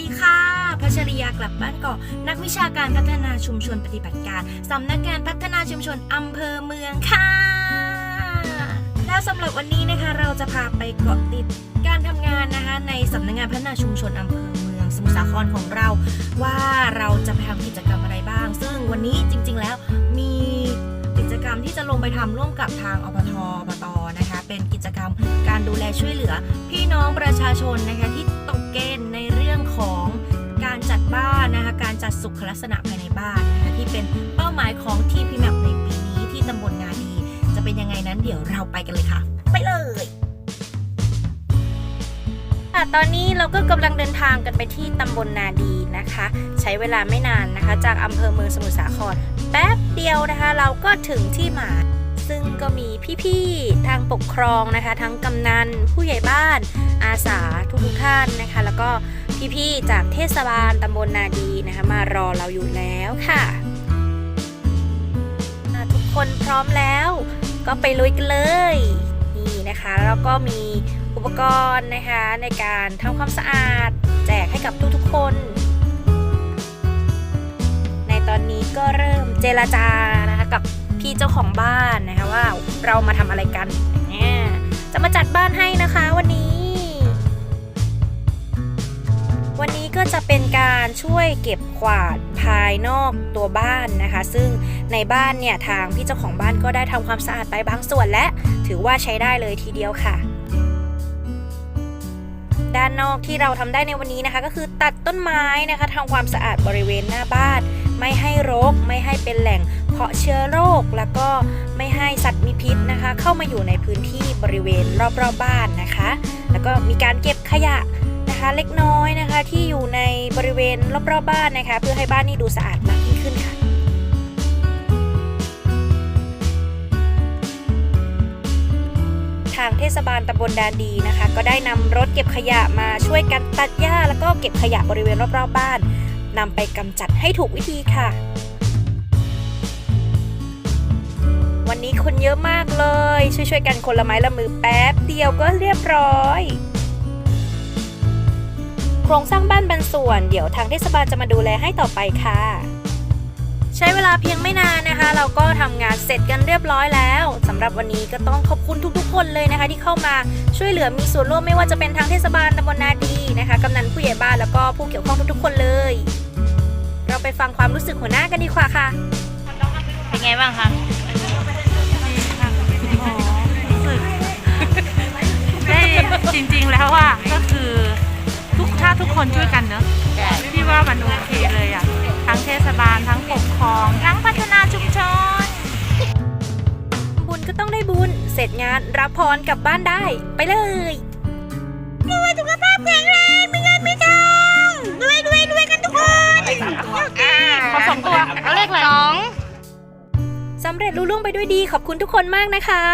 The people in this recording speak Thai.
ดีค่ะพัชริยากลับบ้านเกาะนักวิชาการพัฒนาชุมชนปฏิบัติการสำนักงานพัฒนาชุมชนอำเภอเมืองค่ะ แล้วสำหรับวันนี้นะคะเราจะพาไปเกาะติดการทำงานนะคะ ในสำนักงานพัฒนาชุมชนอำเภอเมืองสมุทรสาครของเรา ว่าเราจะไปทำกิจกรรมอะไรบ้าง ซึ่งวันนี้จริง ๆ แล้วมีกิจกรรมที่จะลงไปทำร่วมกับทางอบทอบตนะคะ เป็นกิจกรรมการดูแลช่วยเหลือ พี่น้องประชาชนนะคะที่ตกเกณฑ์ใน ของการจัดบ้านนะคะการจัดสุขลักษณะภายในบ้านนะคะที่เป็นเป้าหมายของทีพีแมปในปีนี้ที่ตำบลนาดี จะเป็นยังไงนั้นเดี๋ยวเราไปกันเลยค่ะ ไปเลยค่ะตอนนี้เราก็กำลังเดินทางกันไปที่ตำบลนาดีนะคะ ใช้เวลาไม่นานนะคะ จากอำเภอเมืองสมุทรสาครแป๊บเดียวนะคะ เราก็ถึงที่หมายซึ่งก็มีพี่ๆทางปกครองนะคะ ทั้งกำนันผู้ใหญ่บ้านอาสาทุกๆท่านนะคะ แล้วก็ พี่ๆจากเทศบาลตำบลนาดีนะคะมารอเราอยู่แล้วค่ะทุกคนพร้อมแล้ว ก็ไปลุยกันเลยนี่นะคะแล้วก็มีอุปกรณ์นะคะในการทำความสะอาด แจกให้กับทุกๆคน ในตอนนี้ก็เริ่มเจรจานะคะกับพี่เจ้าของบ้านนะคะว่าเรามาทำอะไรกันจะมาจัดบ้านให้นะคะวัน ก็จะเป็นการช่วยเก็บกวาดภายนอกตัวบ้านนะคะ ซึ่งในบ้านเนี่ยทางพี่เจ้าของบ้านก็ได้ทำความสะอาดไปบางส่วนและ ถือว่าใช้ได้เลยทีเดียวค่ะ ด้านนอกที่เราทำได้ในวันนี้นะคะ ก็คือตัดต้นไม้นะคะทำความสะอาดบริเวณหน้าบ้าน ไม่ให้รก ไม่ให้เป็นแหล่งเพาะเชื้อโรค แล้วก็ไม่ให้สัตว์มีพิษนะคะ เข้ามาอยู่ในพื้นที่บริเวณรอบๆบบ้านนะคะ แล้วก็มีการเก็บขยะ นะคะเล็กน้อยนะคะ ที่อยู่ในบริเวณรอบๆบบ้านนะคะ เพื่อให้บ้านนี้ดูสะอาดมากยิ่งขึ้นค่ะทางเทศบาลตำบลดานดีนะคะ ก็ได้นำรถเก็บขยะมาช่วยกันตัดหญ้า แล้วก็เก็บขยะบริเวณรอบๆบ้านนำไปกำจัดให้ถูกวิธีค่ะ วันนี้คนเยอะมากเลย ช่วยๆกันคนละไม้ละมือแป๊บเดียวก็เรียบร้อย โครงสร้างบ้านบางส่วน เดี๋ยวทางเทศบาลจะมาดูแลให้ต่อไปค่ะ ใช้เวลาเพียงไม่นานนะคะ เราก็ทำงานเสร็จกันเรียบร้อยแล้วสำหรับวันนี้ก็ต้องขอบคุณทุกๆ คนเลยนะคะ ที่เข้ามาช่วยเหลือมีส่วนร่วมไม่ว่าจะเป็นทางเทศบาลตำบลนาดีนะคะกำนันผู้ใหญ่บ้านแล้วก็ผู้เกี่ยวข้องทุกๆ คนเลย เราไปฟังความรู้สึกหัวหน้ากันดีกว่าค่ะเป็นไงบ้างคะได้จริงๆ ร็จงานรับพรกลับบ้านได้ ไปเลยรวยสุขภาพแข็งแรงมีเงินมีทองรวยรวยรวยกันทุกคนขอสองตัวเอาเลขอะไรสองสำเร็จรุ่ล่วงไปด้วยดีขอบคุณทุกคนมากนะคะ